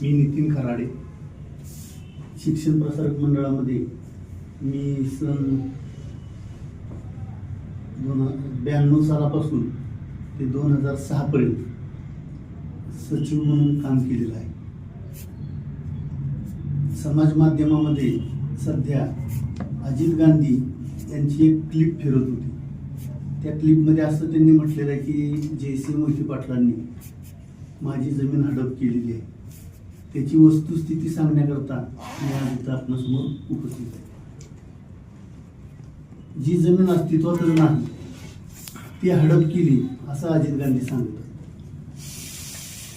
मी नितीन खराडे. शिक्षण प्रसारक मंडळामध्ये मी सन दोन ब्याण्णव सालापासून ते दोन हजार सहापर्यंत सचिव म्हणून काम केलेलं आहे. समाज माध्यमामध्ये सध्या अजित गांधी यांची एक क्लिप फिरत होती. त्या क्लिपमध्ये असं त्यांनी म्हटलेलं आहे की जे सी मोहिते पाटलांनी माझी जमीन हडप केलेली आहे. त्याची वस्तुस्थिती सांगण्याकरता मी आज इथं आपल्यासमोर उपस्थित आहे. जी जमीन अस्तित्वात नाही ती हडप केली असं अजित गांधी सांगतात.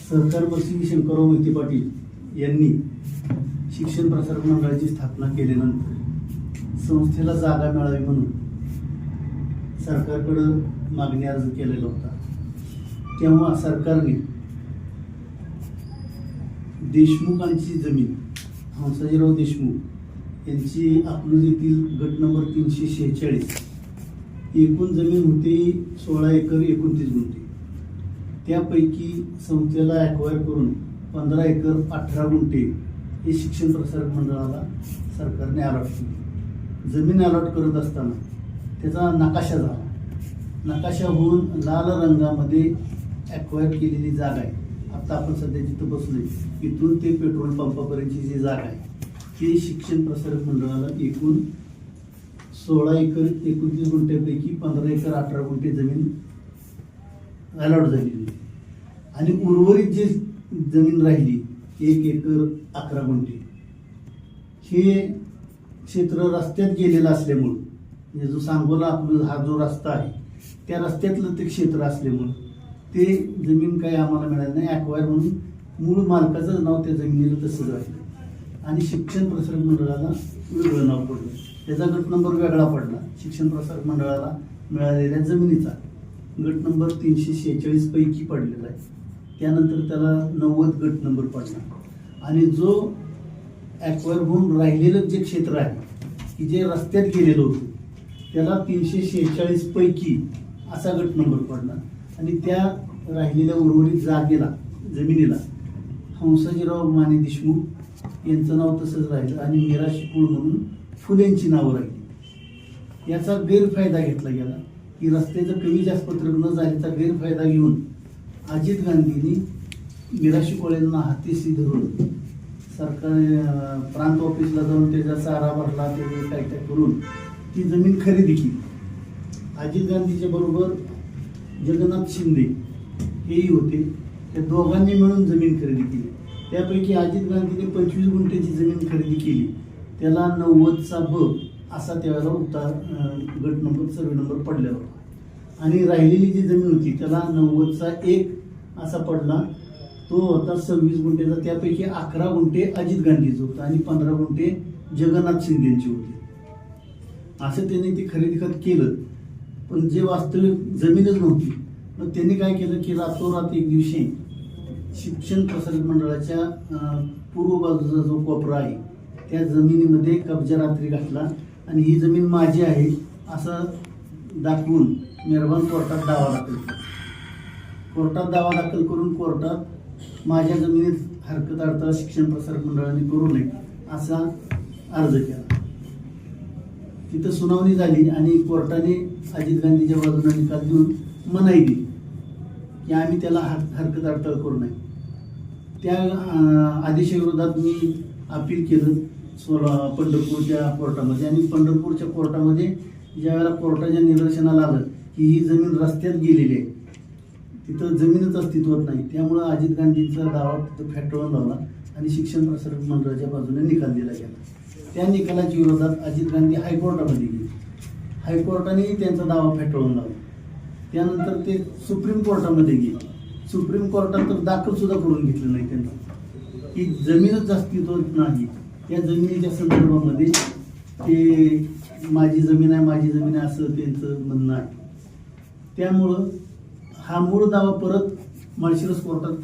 सरकार मंत्री शंकरराव मोहिते पाटील यांनी शिक्षण प्रसारक मंडळाची स्थापना केल्यानंतर संस्थेला जागा मिळावी म्हणून सरकारकडं मागणी अर्ज केलेला होता. तेव्हा सरकारने देशमुखांची जमीन हंसाजीराव देशमुख यांची अकलूज येथील गट नंबर तीनशे शेहेचाळीस. एकूण जमीन होती सोळा एकर एकोणतीस गुंठे. त्यापैकी संस्थेला ॲक्वायर करून पंधरा एकर अठरा गुंठे हे शिक्षण प्रसारक मंडळाला सरकारने अलॉट केली. जमीन अलॉट करत असताना त्याचा नकाशा झाला. नकाशा होऊन लाल रंगामध्ये ॲक्वायर केलेली जागा आहे. आता आपण सध्या जिथं बसलोय इथून ते पेट्रोल पंपापर्यंतची जी जागा आहे ती शिक्षण प्रसारक मंडळाला एकूण सोळा एकर एकोणतीस गुंठ्यापैकी पंधरा एकर अठरा गुंठे जमीन अलॉट झालेली आणि उर्वरित जी जमीन राहिली एक एकर अकरा गुंठे. हे क्षेत्र रस्त्यात गेलेलं असल्यामुळं म्हणजे जो सांगोला आपला हा जो रस्ता आहे त्या रस्त्यातलं ते क्षेत्र असल्यामुळं ते जमीन काही आम्हाला मिळाली नाही ॲक्वायर म्हणून मूळ मालकाचं नाव त्या जमिनीला तसंच राहिलं आणि शिक्षण प्रसारक मंडळाला वेगळं नाव पडलं. त्याचा गट नंबर वेगळा पडला. शिक्षण प्रसारक मंडळाला मिळालेल्या जमिनीचा गट नंबर तीनशे शेहेचाळीस पैकी पडलेला आहे. त्यानंतर त्याला नव्वद गट नंबर पडला. आणि जो ॲक्वायर होऊन राहिलेलं जे क्षेत्र आहे की जे रस्त्यात गेलेलं होतं त्याला तीनशे शेहेचाळीस पैकी असा गट नंबर पडला. आणि त्या राहिलेल्या उर्वरित जागेला जमिनीला हंसाजीराव माने देशमुख यांचं नाव तसंच राहिलं आणि मीरा शिकूळ म्हणून फुलेंची नावं राहिली. याचा गैरफायदा घेतला गेला की रस्त्याचं कमी जास्त पत्रक न झाल्याचा गैरफायदा घेऊन अजित गांधींनी मीरा शिकोळेंना हातीशी धरून सरकार प्रांत ऑफिसला जाऊन त्याचा सारा भरला ते काय काय करून ती जमीन खरेदी केली. अजित गांधीच्या बरोबर जगन्नाथ शिंदे हेही होते. त्या दोघांनी मिळून जमीन खरेदी केली. त्यापैकी अजित गांधीने पंचवीस गुंठ्याची जमीन खरेदी केली. त्याला नव्वदचा ब असा त्यावेळेला उतार गट नंबर सर्वे नंबर पडला होता. आणि राहिलेली जी जमीन होती त्याला नव्वदचा एक असा पडला. तो होता सव्वीस गुंठेचा त्यापैकी अकरा गुंठे अजित गांधीचं होतं आणि पंधरा गुंठे जगन्नाथ शिंदेची होती. असं त्यांनी ते खरेदी खत केलं. पण जे वास्तविक जमीनच नव्हती. मग त्यांनी काय केलं की रातोरात एक दिवशी शिक्षण प्रसारक मंडळाच्या पूर्व बाजूचा जो कोपरा आहे त्या जमिनीमध्ये कब्जा रात्री घातला आणि ही जमीन माझी आहे असं दाखवून मेहरबान कोर्टात दावा दाखल केला. कोर्टात दावा दाखल करून कोर्टात माझ्या जमिनीत हरकत अडथळा शिक्षण प्रसारक मंडळाने करू नये असा अर्ज केला. तिथं सुनावणी झाली आणि कोर्टाने अजित गांधीच्या बाजूने निकाल देऊन मनाई दिली. की आम्ही त्याला हर हरकत अडथळ करू नये. त्या आदेशाविरोधात मी अपील केलं सोला पंढरपूरच्या कोर्टामध्ये. आणि पंढरपूरच्या कोर्टामध्ये ज्यावेळेला कोर्टाच्या निदर्शनाला आलं की ही जमीन रस्त्यात गेलेली आहे तिथं जमीनच अस्तित्वात नाही. त्यामुळं अजित गांधींचा दावा तिथं फॅटळून लावला आणि शिक्षण प्रसारक मंडळाच्या बाजूने निकाल दिला गेला. त्या निकालाच्या विरोधात अजित गांधी हायकोर्टामध्ये गेले. हायकोर्टानेही त्यांचा दावा फेटाळून लावला. त्यानंतर ते सुप्रीम कोर्टामध्ये गेले. सुप्रीम कोर्टात तर दाखल सुद्धा करून घेतलं नाही त्यांना. की जमीनच अस्तित्वात नाही. त्या जमिनीच्या संदर्भामध्ये ते माझी जमीन आहे माझी जमीन आहे असं त्यांचं म्हणणं आहे. त्यामुळं हा मूळ दावा परत माळशिरस कोर्टात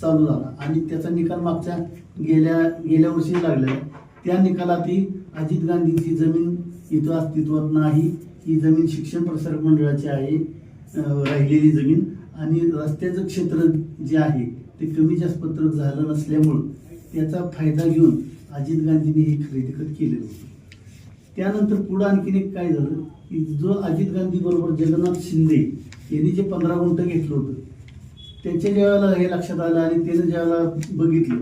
चालू झाला. आणि त्याचा निकाल मागच्या गेल्या गेल्या वर्षी लागलेला आहे. त्या निकालातही अजित गांधींची जमीन इथं अस्तित्वात नाही. ही जमीन शिक्षण प्रसारक मंडळाची आहे राहिलेली जमीन. आणि रस्त्याचं क्षेत्र जे आहे ते कमी जास्त पत्रक झालं नसल्यामुळं त्याचा फायदा घेऊन अजित गांधींनी हे खरेदी खत केलेलं होतं. त्यानंतर पुढं आणखीन एक काय झालं की जो अजित गांधी बरोबर जगन्नाथ शिंदे यांनी जे पंधरा गुंठ घेतलं होतं त्याच्या ज्यावेळेला हे लक्षात आलं आणि त्यानं ज्यावेळेला बघितलं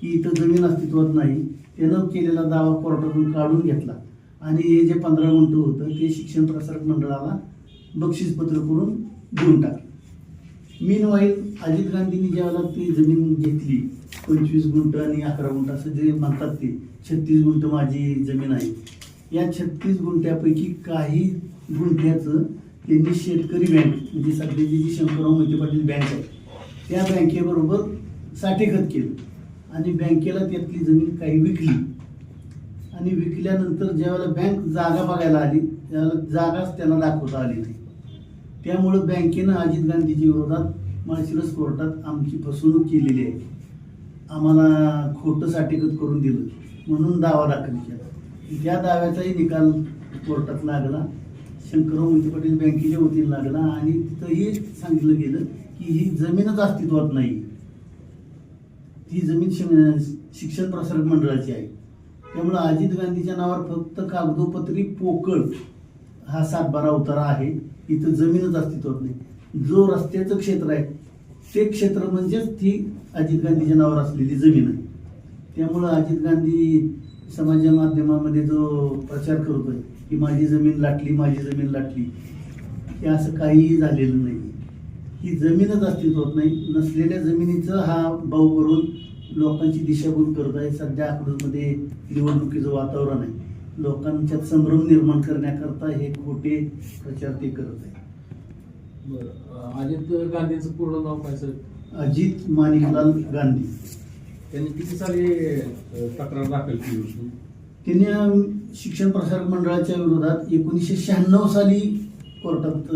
की इथं जमीन अस्तित्वात नाही. त्यानं केलेला दावा कोर्टातून काढून घेतला. आणि हे जे पंधरा गुंठ होतं ते शिक्षण प्रसारक मंडळाला बक्षीसपत्र करून देऊन टाकलं. मीन वाईल अजित गांधींनी ज्यावेळेला ती जमीन घेतली पंचवीस गुंठ आणि अकरा गुंठ असं जे म्हणतात ते छत्तीस गुंठ माझी जमीन आहे. या छत्तीस गुंठ्यापैकी काही गुंठ्याचं त्यांनी शेतकरी बँक म्हणजे सध्याची जी शंकरराव मोहिते पाटील बँक आहे त्या बँकेबरोबर साठेखत केलं. आणि बँकेला त्यातली जमीन काही विकली. आणि विकल्यानंतर ज्यावेळेला बँक जागा बघायला आली त्यावेळेला जागाच त्यांना दाखवता आली नाही. त्यामुळं बँकेनं अजित गांधीच्या विरोधात माळशिरस कोर्टात आमची फसवणूक केलेली आहे. आम्हाला खोटं साठेकत करून दिलं. म्हणून दावा दाखल केला. त्या दाव्याचाही निकाल कोर्टात लागला शंकरराव मोहिते पाटील बँकेच्या वतीने लागला आणि तिथंही सांगितलं गेलं की ही जमीनच अस्तित्वात नाही ती जमीन शिक- शिक्षण प्रसारक मंडळाची आहे. त्यामुळं अजित गांधीच्या नावावर फक्त कागदोपत्री पोकळ हा सातबारा उतारा आहे. इथं जमीनच अस्तित्वात नाही. जो रस्त्याचं क्षेत्र आहे ते क्षेत्र म्हणजेच ती अजित गांधीच्या नावावर असलेली जमीन आहे. त्यामुळं अजित गांधी समाज माध्यमामध्ये जो प्रचार करतोय की माझी जमीन लाटली माझी जमीन लाटली हे असं काहीही झालेलं नाही. ही जमीनच अस्तित्वात नाही. नसलेल्या जमिनीचं हा भाऊ करून लोकांची दिशाभूल करत आहे. सध्या अकलूजमध्ये निवडणुकीचं वातावरण आहे. लोकांच्यात संभ्रम निर्माण करण्याकरता हे खोटे प्रचार ते करत आहे. बरं. अजित गांधींचं पूर्ण नाव काय सर? अजित माणिकलाल गांधी. त्यांनी किती साली तक्रार दाखल केली होती? त्यांनी शिक्षण प्रसारक मंडळाच्या विरोधात एकोणीसशे शहाण्णव साली कोर्टात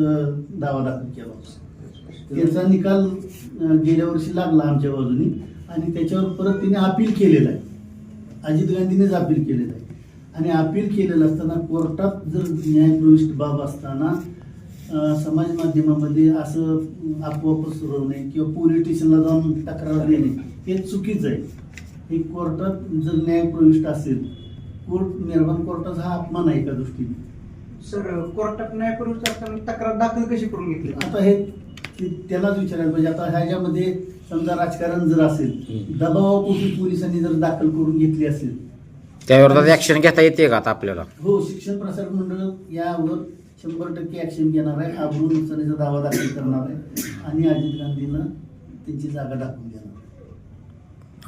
दावा दाखल केला होता. त्याचा निकाल गेल्या वर्षी लागला आमच्या बाजूनी आणि त्याच्यावर परत तिने अपील केलेलं आहे. अजित गांधीनेच अपील केलेलं आहे. आणि अपील केलेलं असताना कोर्टात जर न्यायप्रविष्ट बाब असताना समाज माध्यमामध्ये असं अफवा पसरवणे किंवा पोलीस स्टेशनला जाऊन तक्रार देणे हे चुकीचं आहे. हे कोर्टात जर न्यायप्रविष्ट असेल कोर्ट निर्माण कोर्टाचा हा अपमान आहे एका दृष्टीने. सर कोर्टात न्यायपूर्वक असताना तक्रार दाखल कशी करून घेतली? आता हे ते- त्यालाच विचारायला पाहिजे. आता ह्याच्यामध्ये समजा राजकारण जर असेल. दबावापोटी पोलिसांनी जर दाखल करून घेतली असेल त्याविरोधात ऍक्शन घेता येते का आता आपल्याला? हो शिक्षण प्रसारक मंडळ यावर शंभर टक्के ऍक्शन घेणार आहे. आबरू नुकसानीचा दावा दाखल करणार आहे. आणि अजित गांधीनं त्यांची जागा दाखवून देणार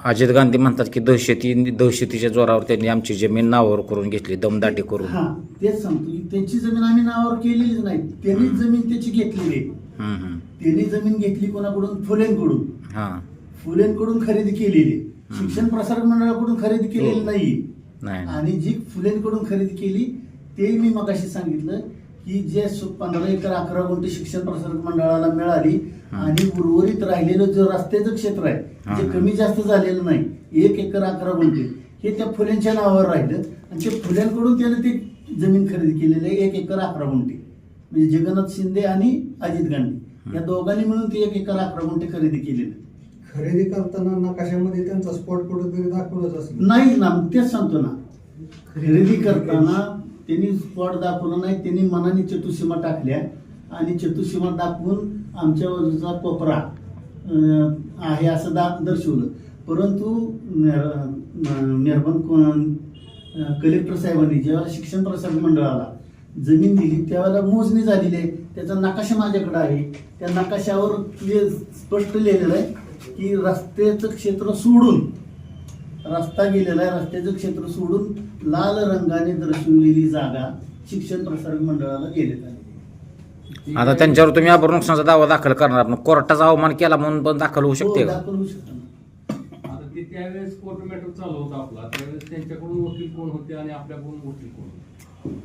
अजित गांधी म्हणतात की दहशती दहशतीच्या जोरावर त्यांनी आमची जमीन नावावर करून घेतली दमदाटी करून. हा तेच सांगतो की त्यांची जमीन आम्ही नावावर केलेलीच नाही. त्यांनी जमीन त्याची घेतलेली आहे. त्यांनी जमीन घेतली कोणाकडून? फुलेंकडून. हा. फुलेंकडून खरेदी केलेली. शिक्षण प्रसारक मंडळाकडून खरेदी केलेली हो. नाही नाही. आणि जी फुलेंकडून खरेदी केली ते मी मगाशी सांगितलं की जे पंधरा एकर अकरा गुंठे शिक्षण प्रसारक मंडळाला मिळाली. आणि उर्वरित राहिलेलं जे रस्त्याचं क्षेत्र आहे. जे कमी जास्त झालेलं नाही एक एकर अकरा गुंठे हे त्या फुलेंच्या नावावर राहिलं. आणि ते फुल्यांकडून त्यानं ते जमीन खरेदी केलेली आहे एक एकर अकरा गुंठे. म्हणजे जगन्नाथ शिंदे आणि अजित गांधी. या दोघांनी मिळून ते एक एकर अकरा गुंठे खरेदी केलेले. आहे. खरेदी करताना नकाशामध्ये त्यांचा स्पॉट कुठेतरी दाखवलाच असेल. नाही ना तेच सांगतो ना. खरेदी करताना त्यांनी स्पॉट दाखवला नाही त्यांनी मनाने चतुसीमा टाकल्या आणि चतुसीमा दाखवून आमच्या बाजूचा कोपरा आहे असं दा दर्शवलं. परंतु निर्बंध कलेक्टर साहेबांनी जेव्हा शिक्षण प्रसारक मंडळाला जमीन दिली त्यावेळेला मोजणी झालेली आहे. त्याचा नकाशा माझ्याकडे आहे. त्या नकाशावर क्लिअर स्पष्ट लिहिलेलं आहे की रस्त्याचं क्षेत्र सोडून रस्ता गेलेला आहे रस्त्याचं क्षेत्र सोडून लाल रंगाने दर्शवलेली जागा शिक्षण प्रसारक मंडळाला देण्यात आली आता त्यांच्यावर तुम्ही अपर नुकसानाचा दावा दाखल करणार पण कोर्टाचा अवमान केला म्हणून पण दाखल होऊ शकते हो, का? दाखल होऊ शकतं ना. आता ते त्यावेळेस कोर्ट मॅटर चालू होता आपला. त्यावेळेस त्यांच्याकडून वकील कोण होते आणि आपल्याकडून वकील कोण होते?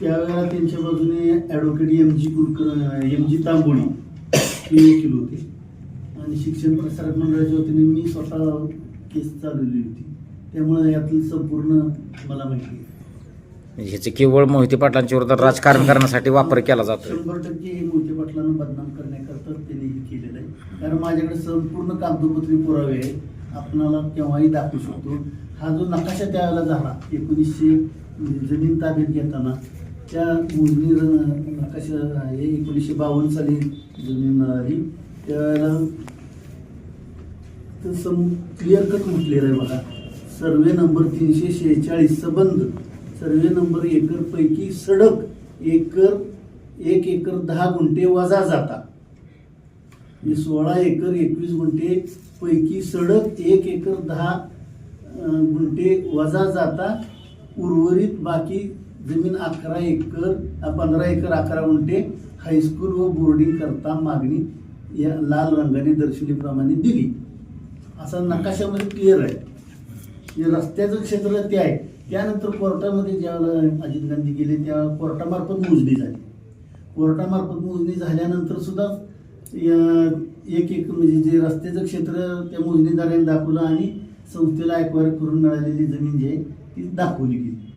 त्यावेळेला त्यांच्या बाजूने advocate M G Kulkar M G Tamboli हे वकील होते. आणि शिक्षण प्रसारक मंडळाच्या वतीने मी स्वतः केस चालवली होती. त्यामुळे यातलं संपूर्ण मला माहिती आहे. म्हणजे ह्याचे केवळ मोहिते पाटलांच्या विरोधात राजकारण करण्यासाठी वापर केला जातोय. शंभर टक्के हे मोठे पाटलांना बदनाम करण्याकरता त्यांनी हे केलेलं आहे. कारण माझ्याकडे संपूर्ण कागदोपत्री पुरावे आहे आपणाला केव्हाही दाखवू शकतो. हा जो नकाशा त्यावेळेला झाला एकोणीसशे म्हणजे जमीन ताब्यात घेताना त्या मोजणी र- नकाशा आहे एकोणीसशे बावन्न साली जुनी मिळाली. त्याला तर सम क्लिअर कट म्हटलेलं आहे बघा. सर्वे नंबर तीनशे शेहेचाळीस सबंध. सर्वे नंबर एकर पैकी सडक एकर एक एकर दहा गुंठे वजा जाता. सोळा एकर एकवीस गुंठे पैकी सडक एक एकर दहा गुंठे वजा जाता. उर्वरित बाकी जमीन अकरा एकर पंधरा एकर अकरा गुंठे हायस्कूल व बोर्डिंग करता मागणी या लाल रंगाने दर्शविल्याप्रमाणे दिली. असा नकाशामध्ये क्लिअर आहे. जे रस्त्याचं क्षेत्र ते आहे. त्यानंतर कोर्टामध्ये ज्यावेळेला अजित गांधी गेले त्या कोर्टामार्फत मोजणी झाली. कोर्टामार्फत मोजणी झाल्यानंतर सुद्धा या- एक एक म्हणजे जे रस्त्याचं क्षेत्र त्या मोजणीदाराने दाखवलं आणि संस्थेला एकवारी करून मिळालेली जमीन जी आहे ती दाखवली गेली.